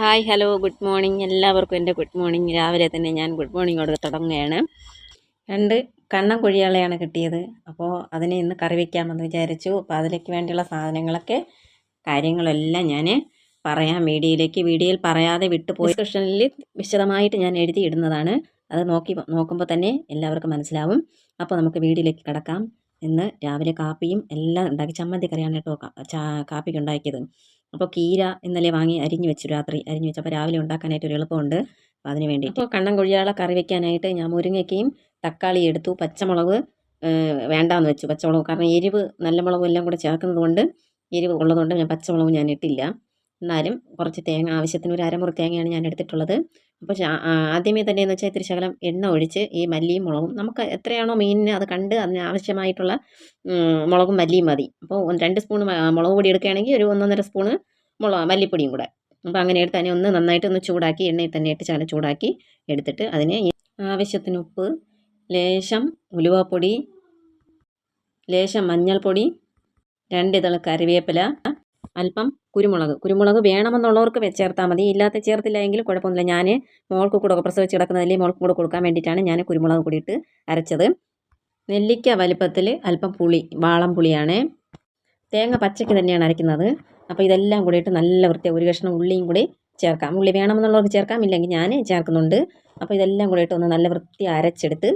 Hi hello good morning. എല്ലാവർക്കും എന്റെ good morning. രാവിലെ തന്നെ ഞാൻ ഗുഡ് മോർണിംഗ് മോർണിംഗോട് തുടങ്ങുകയാണ്. രണ്ട് കണ്ണം കുഴിയാളെയാണ് കിട്ടിയത്. അപ്പോൾ അതിനെ ഇന്ന് കറി വയ്ക്കാമെന്ന് വിചാരിച്ചു. അപ്പോൾ അതിലേക്ക് വേണ്ടിയുള്ള സാധനങ്ങളൊക്കെ കാര്യങ്ങളെല്ലാം ഞാൻ പറയാം. വീഡിയോയിലേക്ക് വീഡിയോയിൽ പറയാതെ വിട്ടുപോയി ഡിസ്ക്രിപ്ഷനിൽ വിശദമായിട്ട് ഞാൻ എഴുതി ഇടുന്നതാണ്. അത് നോക്കി നോക്കുമ്പോൾ തന്നെ എല്ലാവർക്കും മനസ്സിലാവും. അപ്പോൾ നമുക്ക് വീഡിയോയിലേക്ക് കിടക്കാം. ഇന്ന് രാവിലെ കാപ്പിയും എല്ലാം ഉണ്ടാക്കി. ചമ്മന്തി കറിയാണ് കേട്ടോ കാപ്പിക്ക് ഉണ്ടാക്കിയത്. അപ്പോൾ കീര ഇന്നലെ വാങ്ങി അരിഞ്ഞു വെച്ചു രാത്രി. അരിഞ്ഞു വെച്ചു അപ്പോൾ രാവിലെ ഉണ്ടാക്കാനായിട്ട് ഒരു എളുപ്പമുണ്ട്. അപ്പോൾ അതിന് വേണ്ടി അപ്പോൾ കണ്ണൻ കൊഴിയാളെ കറി വെക്കാനായിട്ട് ഞാൻ മുരിങ്ങയ്ക്കയും തക്കാളി എടുത്തു. പച്ചമുളക് വേണ്ടാന്ന് വെച്ചു പച്ചമുളക്. കാരണം എരിവ് നല്ല മുളകും എല്ലാം കൂടെ ചേർക്കുന്നത് കൊണ്ട് എരിവ് ഉള്ളതുകൊണ്ട് ഞാൻ പച്ചമുളക് ഞാൻ ഇട്ടില്ല. എന്നാലും കുറച്ച് തേങ്ങ ആവശ്യത്തിന് ഒരു അരമുറി തേങ്ങയാണ് ഞാൻ എടുത്തിട്ടുള്ളത്. അപ്പോൾ ആദ്യമേ തന്നെ എന്ന് വെച്ചാൽ ഇത്തിരി ശകലം എണ്ണ ഒഴിച്ച് ഈ മല്ലിയും മുളകും നമുക്ക് എത്രയാണോ മീനിന് അത് കണ്ട് അതിന് ആവശ്യമായിട്ടുള്ള മുളകും മല്ലിയും മതി. അപ്പോൾ രണ്ട് സ്പൂൺ മുളക് പൊടി എടുക്കുകയാണെങ്കിൽ ഒരു ഒന്നൊന്നര സ്പൂണ് മുളക് മല്ലിപ്പൊടിയും കൂടെ. അപ്പോൾ അങ്ങനെ എടുത്ത് അതിനെ ഒന്ന് നന്നായിട്ട് ഒന്ന് ചൂടാക്കി എണ്ണയിൽ തന്നെ ഇട്ട് ചാല ചൂടാക്കി എടുത്തിട്ട് അതിന് ആവശ്യത്തിന് ഉപ്പ് ലേശം ഉലുവപ്പൊടി ലേശം മഞ്ഞൾപ്പൊടി രണ്ട് ഇതൾ കറിവേപ്പില അല്പം കുരുമുളക്. കുരുമുളക് വേണമെന്നുള്ളവർക്ക് ചേർത്താൽ മതി. ഇല്ലാത്ത ചേർത്തില്ല എങ്കിലും കുഴപ്പമൊന്നുമില്ല. ഞാൻ മോൾക്ക് കൂടെ പ്രസവിച്ച് കിടക്കുന്നതിൽ മോൾക്ക് കൂടെ കൊടുക്കാൻ വേണ്ടിയിട്ടാണ് ഞാൻ കുരുമുളക് കൂടിയിട്ട് അരച്ചത്. നെല്ലിക്ക വലിപ്പത്തിൽ അല്പം പുളി വാളം പുളിയാണ്. തേങ്ങ പച്ചയ്ക്ക് തന്നെയാണ് അരയ്ക്കുന്നത് അപ്പോൾ ഇതെല്ലാം കൂടിയിട്ട് നല്ല വൃത്തി ഒരു കഷ്ണം ഉള്ളിയും കൂടി ചേർക്കാം. ഉള്ളി വേണമെന്നുള്ളവർക്ക് ചേർക്കാം. ഇല്ലെങ്കിൽ ഞാൻ ചേർക്കുന്നുണ്ട്. അപ്പോൾ ഇതെല്ലാം കൂടിയിട്ട് ഒന്ന് നല്ല വൃത്തി അരച്ചെടുത്ത്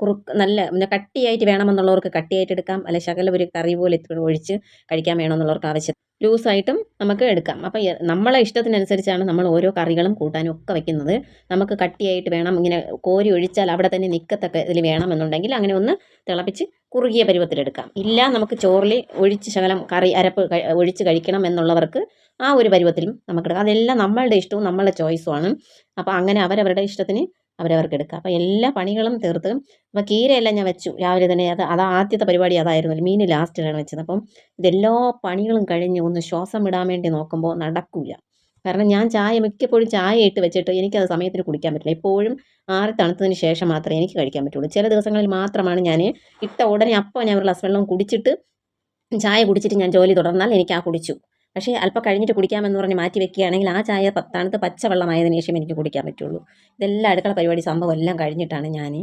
കുറുക്ക് നല്ല പിന്നെ കട്ടിയായിട്ട് വേണമെന്നുള്ളവർക്ക് കട്ടിയായിട്ട് എടുക്കാം. അല്ലെ ശകലം ഒരു കറി പോലെ ഒഴിച്ച് കഴിക്കാൻ വേണമെന്നുള്ളവർക്ക് ആവശ്യം. ലൂസായിട്ടും നമുക്ക് എടുക്കാം. അപ്പം നമ്മളെ ഇഷ്ടത്തിനനുസരിച്ചാണ് നമ്മൾ ഓരോ കറികളും കൂട്ടാനും ഒക്കെ വെക്കുന്നത്. നമുക്ക് കട്ടിയായിട്ട് വേണം. ഇങ്ങനെ കോരി ഒഴിച്ചാൽ അവിടെ തന്നെ നിൽക്കത്തക്ക ഇതിൽ വേണമെന്നുണ്ടെങ്കിൽ അങ്ങനെ ഒന്ന് തിളപ്പിച്ച് കുറുകിയ പരുവത്തിലെടുക്കാം ഇല്ല നമുക്ക് ചോറിൽ ഒഴിച്ച് ശകലം കറി അരപ്പ് ഒഴിച്ച് കഴിക്കണം എന്നുള്ളവർക്ക് ആ ഒരു പരുവത്തിലും നമുക്ക് എടുക്കാം. അതെല്ലാം നമ്മളുടെ ഇഷ്ടവും നമ്മളുടെ ചോയ്സുമാണ് അപ്പോൾ അങ്ങനെ അവരവരുടെ ഇഷ്ടത്തിന് അവരവർക്ക് എടുക്കുക അപ്പോൾ എല്ലാ പണികളും തീർത്ത് അപ്പോൾ കീരയെല്ലാം ഞാൻ വെച്ചു. രാവിലെ തന്നെ അത് അത് ആദ്യത്തെ പരിപാടി അതായിരുന്നു. മീൻ ലാസ്റ്റിലാണ് വെച്ചത്. അപ്പം ഇതെല്ലാ പണികളും കഴിഞ്ഞ് ഒന്ന് ശ്വാസം വിടാൻ വേണ്ടി നോക്കുമ്പോൾ നടക്കില്ല കാരണം ഞാൻ ചായ മിക്കപ്പോഴും ചായ ഇട്ട് വെച്ചിട്ട് എനിക്കത് സമയത്തിന് കുടിക്കാൻ പറ്റില്ല. എപ്പോഴും ആറി തണുത്തതിന് ശേഷം മാത്രമേ എനിക്ക് കഴിക്കാൻ പറ്റുള്ളൂ. ചില ദിവസങ്ങളിൽ മാത്രമാണ് ഞാൻ ഇട്ട ഉടനെ അപ്പം ഞാൻ ഒരു ഗ്ലാസ് വെള്ളം കുടിച്ചിട്ട് ചായ കുടിച്ചിട്ട് ഞാൻ ജോലി തുടർന്നാൽ എനിക്ക് ആ കുടിച്ചു. പക്ഷേ അല്പം കഴിഞ്ഞിട്ട് കുടിക്കാമെന്ന് പറഞ്ഞ് മാറ്റി വെക്കുകയാണെങ്കിൽ ആ ചായ പത്താണത്ത് പച്ചവെള്ളമായതിന് ശേഷം എനിക്ക് കുടിക്കാൻ പറ്റുള്ളൂ. ഇതെല്ലാം അടുക്കള പരിപാടി സംഭവം എല്ലാം കഴിഞ്ഞിട്ടാണ് ഞാൻ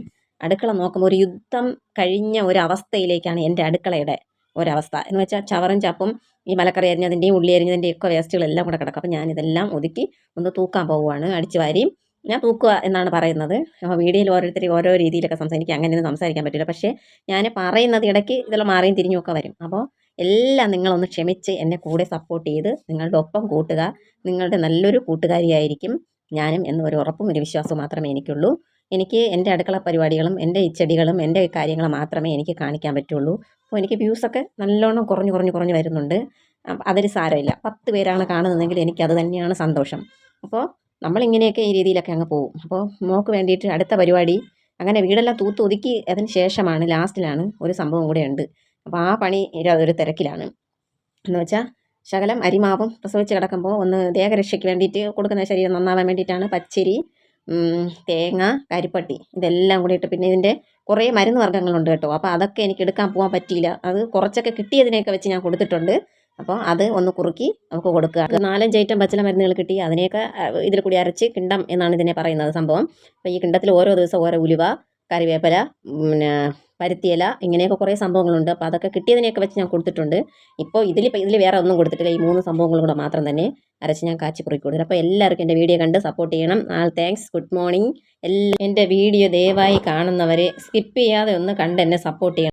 അടുക്കള നോക്കുമ്പോൾ ഒരു യുദ്ധം കഴിഞ്ഞ ഒരു അവസ്ഥയിലേക്കാണ് എന്റെ അടുക്കളയുടെ ഒരവസ്ഥ. എന്ന് വെച്ചാൽ ചവറും ചപ്പും ഈ മലക്കറി അരിഞ്ഞതിന്റെയും ഉള്ളി അരിഞ്ഞതിന്റെയും ഒക്കെ വേസ്റ്റുകളെല്ലാം കൂടെ കിടക്കും. അപ്പോൾ ഞാനിതെല്ലാം ഒതുക്കി ഒന്ന് തൂക്കാൻ പോവുകയാണ് അടിച്ചു വാരിയും ഞാൻ തൂക്കുക എന്നാണ് പറയുന്നത്. അപ്പോൾ വീഡിയോയിൽ ഓരോരുത്തർ ഓരോ രീതിയിലൊക്കെ സംസാരിക്കുക അങ്ങനെയൊന്നും സംസാരിക്കാൻ പറ്റില്ല. പക്ഷേ ഞാൻ പറയുന്നത് ഇടയ്ക്ക് ഇതെല്ലാം മാറിയും തിരിഞ്ഞുമൊക്കെ വരും. അപ്പോൾ എല്ലാം നിങ്ങളൊന്ന് ക്ഷമിച്ച് എന്നെ കൂടെ സപ്പോർട്ട് ചെയ്ത് നിങ്ങളുടെ ഒപ്പം കൂട്ടുക. നിങ്ങളുടെ നല്ലൊരു കൂട്ടുകാരിയായിരിക്കും ഞാനും എന്നൊരു ഉറപ്പും ഒരു വിശ്വാസവും മാത്രമേ എനിക്കുള്ളൂ. എനിക്ക് എന്റെ അടുക്കള പരിപാടികളും എന്റെ ചെടികളും എന്റെ കാര്യങ്ങൾ മാത്രമേ എനിക്ക് കാണിക്കാൻ പറ്റുള്ളൂ. അപ്പോൾ എനിക്ക് വ്യൂസൊക്കെ നല്ലോണം കുറഞ്ഞു കുറഞ്ഞു കുറഞ്ഞു വരുന്നുണ്ട്. അതൊരു സാരമില്ല. പത്ത് പേരാണ് കാണുന്നതെങ്കിൽ എനിക്കത് തന്നെയാണ് സന്തോഷം. അപ്പോൾ നമ്മളിങ്ങനെയൊക്കെ ഈ രീതിയിലൊക്കെ അങ്ങ് പോകും. അപ്പോൾ മോക്ക് വേണ്ടിയിട്ട് അടുത്ത പരിപാടി അങ്ങനെ വീടെല്ലാം തൂത്ത് ഒതുക്കി അതിന് ശേഷമാണ് ലാസ്റ്റിലാണ് ഒരു സംഭവം കൂടെ ഉണ്ട്. അപ്പോൾ ആ പണി ഒരു തിരക്കിലാണ്. എന്ന് വെച്ചാൽ ശകലം അരിമാവും പ്രസവിച്ച് കിടക്കുമ്പോൾ ഒന്ന് ദേഹരക്ഷയ്ക്ക് വേണ്ടിയിട്ട് കൊടുക്കുന്ന ശരീരം നന്നാവാൻ വേണ്ടിയിട്ടാണ് പച്ചരി തേങ്ങ കരിപ്പട്ടി ഇതെല്ലാം കൂടി ഇട്ട് പിന്നെ ഇതിന്റെ കുറേ മരുന്ന് വർഗങ്ങളുണ്ട് കേട്ടോ. അപ്പോൾ അതൊക്കെ എനിക്ക് എടുക്കാൻ പോകാൻ പറ്റിയില്ല. അത് കുറച്ചൊക്കെ കിട്ടിയതിനെയൊക്കെ വെച്ച് ഞാൻ കൊടുത്തിട്ടുണ്ട്. അപ്പോൾ അത് ഒന്ന് കുറുക്കി നമുക്ക് കൊടുക്കുക. നാലഞ്ച് ഐറ്റം പച്ചില മരുന്നുകൾ കിട്ടി. അതിനെയൊക്കെ ഇതിൽ കൂടി അരച്ച് കിണ്ടം എന്നാണ് ഇതിനെ പറയുന്നത് സംഭവം. അപ്പോൾ ഈ കിണ്ടത്തിൽ ഓരോ ദിവസം ഓരോ ഉലുവ കറിവേപ്പില പിന്നെ പരുത്തിയില ഇങ്ങനെയൊക്കെ കുറേ സംഭവങ്ങളുണ്ട്. അപ്പോൾ അതൊക്കെ കിട്ടിയതിനെയൊക്കെ വെച്ച് ഞാൻ കൊടുത്തിട്ടുണ്ട്. ഇപ്പോൾ ഇതിൽ ഇതിൽ വേറെ ഒന്നും കൊടുത്തിട്ടില്ല. ഈ മൂന്ന് സംഭവങ്ങളും കൂടെ മാത്രം തന്നെ അരച്ച് ഞാൻ കാച്ചി കുറുക്കി കൊടുത്തു അപ്പോൾ എല്ലാവർക്കും എന്റെ വീഡിയോ കണ്ട് സപ്പോർട്ട് ചെയ്യണം. ആൾ താങ്ക്സ് ഗുഡ് മോർണിംഗ് എല്ലാ എന്റെ വീഡിയോ ദയവായി കാണുന്നവരെ സ്കിപ്പ് ചെയ്യാതെ ഒന്ന് കണ്ട് എന്നെ സപ്പോർട്ട് ചെയ്യണം.